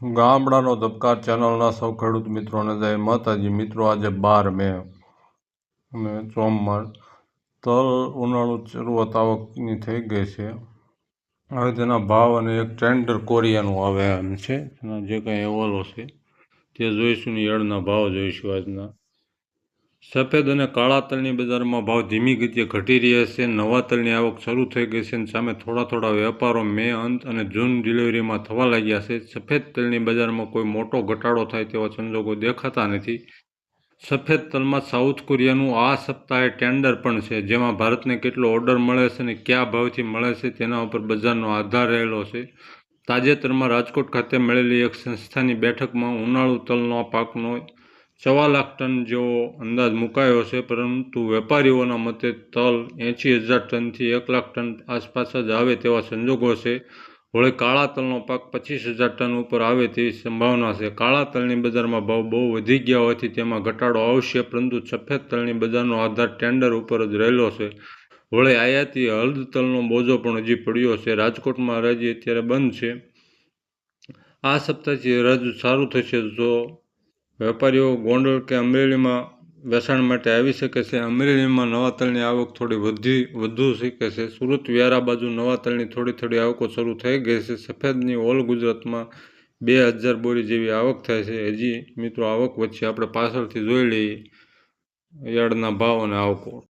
ગામડાનો ધબકાર ચેનલના સૌ ખેડૂત મિત્રોને જય માતાજી. મિત્રો, આજે બાર મે અને સોમવાર. તલ ઉનાળુ શરૂઆત આવકની થઈ ગઈ છે. હવે તેના ભાવ અને એક ટેન્ડર કોરિયાનું આવે એમ છે. એના જે કાંઈ અહેવાલો છે તે જોઈશું ને ઈયળના ભાવ જોઈશું આજના. સફેદ અને કાળા તલની બજારમાં ભાવ ધીમી ગતિએ ઘટી રહ્યા છે. નવા તલની આવક શરૂ થઈ ગઈ છે અને સામે થોડા થોડા વેપારો મે અંત અને જૂન ડિલિવરીમાં થવા લાગ્યા છે. સફેદ તલની બજારમાં કોઈ મોટો ઘટાડો થાય તેવા સંજોગો દેખાતા નથી. સફેદ તલમાં સાઉથ કોરિયાનું આ સપ્તાહે ટેન્ડર પણ છે, જેમાં ભારતને કેટલો ઓર્ડર મળે છે અને કયા ભાવથી મળે છે તેના ઉપર બજારનો આધાર રહેલો છે. તાજેતરમાં રાજકોટ ખાતે મળેલી એક સંસ્થાની બેઠકમાં ઉનાળુ તલનો પાકનો સવા લાખ ટન જેવો અંદાજ મુકાયો છે, પરંતુ વેપારીઓના મતે તલ એંશી હજાર ટનથી એક લાખ ટન આસપાસ જ આવે તેવા સંજોગો છે. વળી કાળા તલનો પાક પચીસ હજાર ટન ઉપર આવે તેવી સંભાવના છે. કાળા તલની બજારમાં ભાવ બહુ વધી ગયા હોવાથી તેમાં ઘટાડો આવશે, પરંતુ સફેદ તલની બજારનો આધાર ટેન્ડર ઉપર જ રહેલો છે. વળી આયાતી હળદ તલનો બોજો પણ હજી પડ્યો છે. રાજકોટમાં હરાજી અત્યારે બંધ છે. આ સપ્તાહથી હરાજી સારું થશે જો વેપારીઓ ગોંડલ કે અમરેલીમાં વેચાણ માટે આવી શકે છે. અમરેલીમાં નવા તલની આવક થોડી વધી, વધુ શકે છે. સુરત વ્યારા બાજુ નવા તલની થોડી થોડી આવકો શરૂ થઈ ગઈ છે. સફેદની ઓલ ગુજરાતમાં બે હજાર બોરી જેવી આવક થાય છે. હજી મિત્રો, આવક વચ્ચે આપણે પાછળથી જોઈ લઈએ યાર્ડના ભાવ અને આવકો.